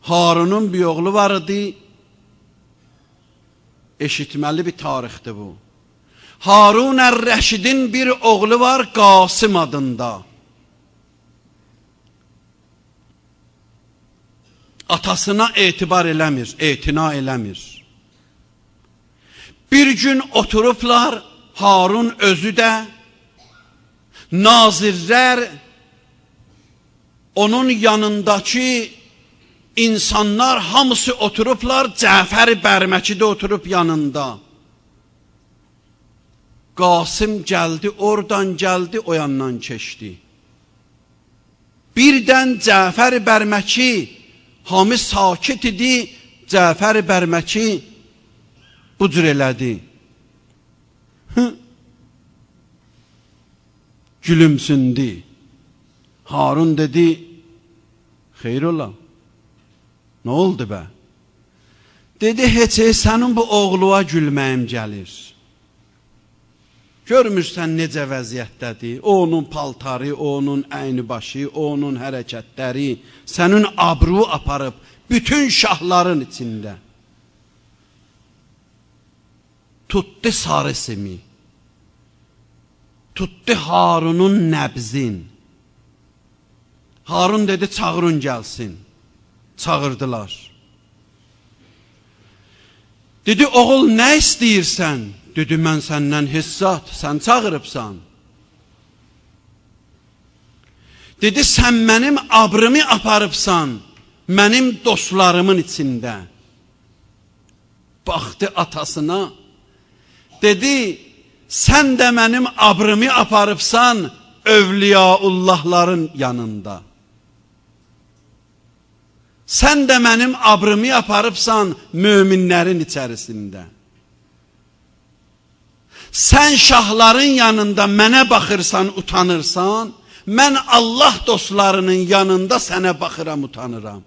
Harunun bir oğlu var idi. Eşitməli bir tarixdir bu. Harun ər-Rəşidin bir oğlu var Qasım adında. Atasına etibar eləmir, etina eləmir. Bir gün oturublar Harun özü də nazirlər onun yanındakı insanlar hamısı oturublar Cəfər Bərməkidə oturub yanında. Qasım gəldi, oradan gəldi, o yandan keçdi. Birdən Cəfər Bərməki hamı sakit idi. Cəfər Bərməki bu cür elədi. Hı. Gülümsündü. Harun dedi, xeyr ola. Nə oldu bə? Dedi, heç sənin bu oğluğa gülməyim gəlir. Görmürsən necə vəziyyətdədir? Onun paltarı, onun əyni başı, onun hərəkətləri sənin abru aparıb bütün şahların içində. Tutdu sarı simi. Tutdu Harunun nəbzin. Harun dedi, çağırın gəlsin. Çağırdılar. Dedi, oğul nə istəyirsən? Dedi, mən səndən hissat, sən çağırıbsan. Dedi, sən mənim abrımı aparıbsan, mənim dostlarımın içində. Baxdı atasına, dedi, sən də mənim abrımı aparıbsan, övliyaullahların yanında. Sən də mənim abrımı aparıbsan, möminlərin içərisində. Sən şahların yanında mənə baxırsan, utanırsan, mən Allah dostlarının yanında sənə baxıram, utanıram.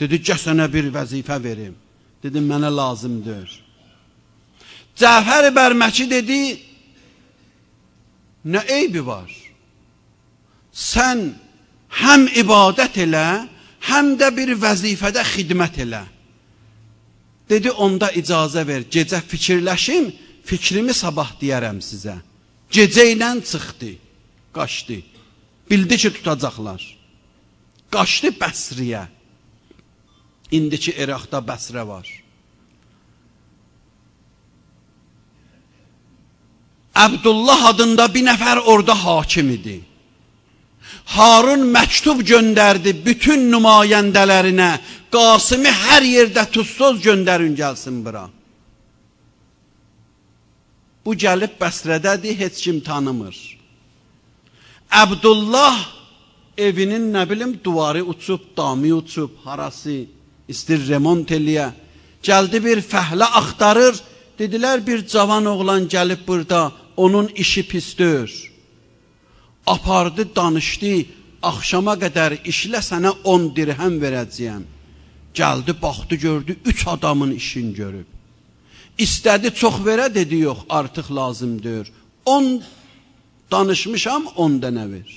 Dedi, gəl sənə bir vəzifə verim. Dedim, mənə lazımdır. Cəfər Bərməki dedi, nə eybi var? Sən həm ibadət elə, həm də bir vəzifədə xidmət elə. Dedi, onda icazə ver, gecə fikirləşim, fikrimi sabah deyərəm sizə. Gecə ilə çıxdı, qaçdı. Bildi ki, tutacaqlar. Qaçdı Bəsriyə. İndiki Iraqda Bəsrə var. Əbdullah adında bir nəfər orada hakim idi. Harun məktub göndərdi bütün nümayəndələrinə. Qasimi hər yerdə tuzsuz göndərin gəlsin bura. Bu gəlib Bəsrədədir, heç kim tanımır. Əbdullah evinin nə bilim duvarı uçub, damı uçub, harası istir remont eləyə. Gəldi bir fəhlə axtarır. Dedilər bir cavan oğlan gəlib burada, onun işi pisdir apardı, danışdı, axşama qədər işlə sənə 10 dirhəm verəcəyəm. Gəldi, baxdı, gördü, 3 adamın işini görüb. İstədi, çox verə, dedi, yox, artıq lazımdır. 10 danışmışam, 10 dənə ver.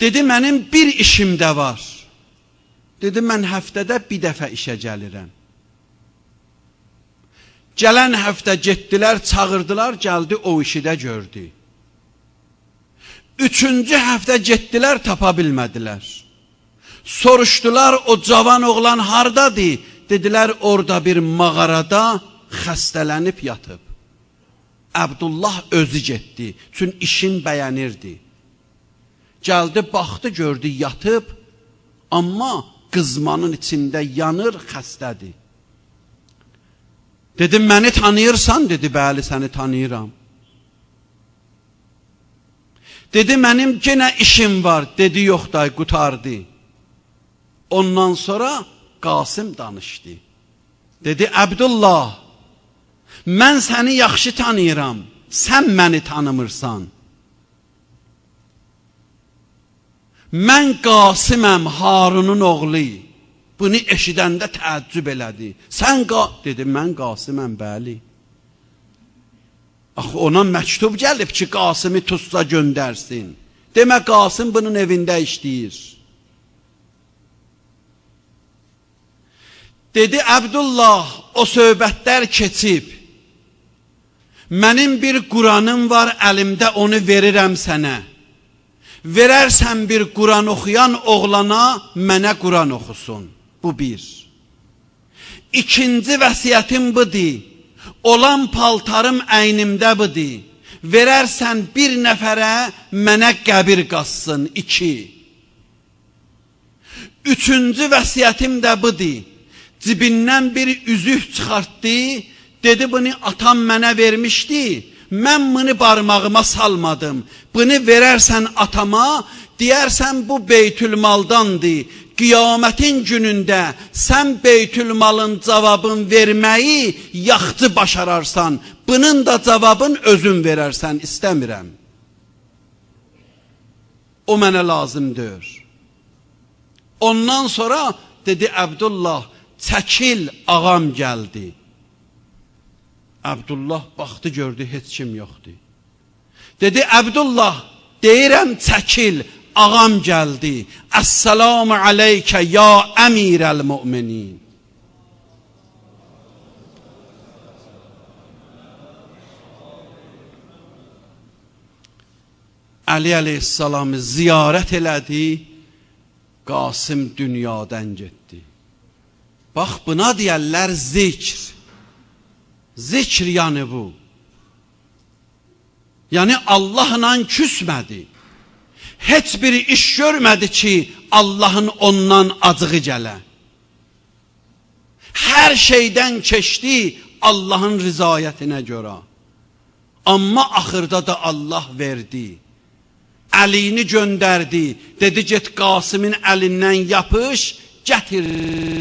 Dedi, mənim bir işim də var. Dedi, mən həftədə bir dəfə işə gəlirəm. Gələn həftə getdilər, çağırdılar, gəldi, o işi də gördü. Üçüncü həftə getdilər, tapa bilmədilər. Soruşdular, o cavan oğlan hardadır? Dedilər, orada bir mağarada xəstələnib yatıb. Əbdullah özü getdi, çünki işin bəyənirdi. Gəldi, baxdı, gördü, yatıb, amma qızmanın içində yanır, xəstədir. Dedim, məni tanıyırsan? Dedi, bəli, səni tanıyıram. Dedi, mənim yenə işim var. Dedi, yox da, qutardı. Ondan sonra Qasım danışdı. Dedi, Əbdullah, mən səni yaxşı tanıyıram, sən məni tanımırsan. Mən Qasıməm, Harunun oğlu. Bunu eşidəndə təəccüb elədi. Sən qa... Dedi, mən Qasıməm, bəli. Axı ona məktub gəlib ki, Qasımı Tusta göndərsin. Demə Qasım bunun evində işləyir. Dedi Əbdullah, o söhbətlər keçib. Mənim bir Quranım var əlimdə, onu verirəm sənə. Verərsən bir Quran oxuyan oğlana, mənə Quran oxusun. Bu bir. İkinci vəsiyyətim budur. Olan paltarım əynimdə budur. Verərsən bir nəfərə, mənə qəbir qassın. İki. Üçüncü vəsiyyətim də budur. Cibindən bir üzük çıxartdı, dedi bunu atam mənə vermişdi. Mən bunu barmağıma salmadım. Bunu verərsən atama, deyərsən bu beytülmaldandır. Qiyamətin günündə sən beytülmalın cavabın verməyi yaxçı başararsan, bunun da cavabın özün verərsən, istəmirəm. O mənə lazımdır. Ondan sonra dedi Əbdullah, çəkil ağam gəldi. Əbdullah baxdı gördü heç kim yoxdur. Dedi Əbdullah, deyirəm çəkil, ağam gəldi. Əssalamu aleykə ya əmirəl müminin. Əli əleyhissalamı ziyarət elədi, Qasım dünyadan getdi. Bax buna deyərlər zikr. Zikr yani bu. Yani Allahla küsmədi. Heç bir iş görmədi ki, Allahın ondan acığı gələ. Hər şeydən keçdi Allahın rizayətinə görə. Amma axırda da Allah verdi. Əlini göndərdi. Dedi get Qasımın əlindən yapış, gətir.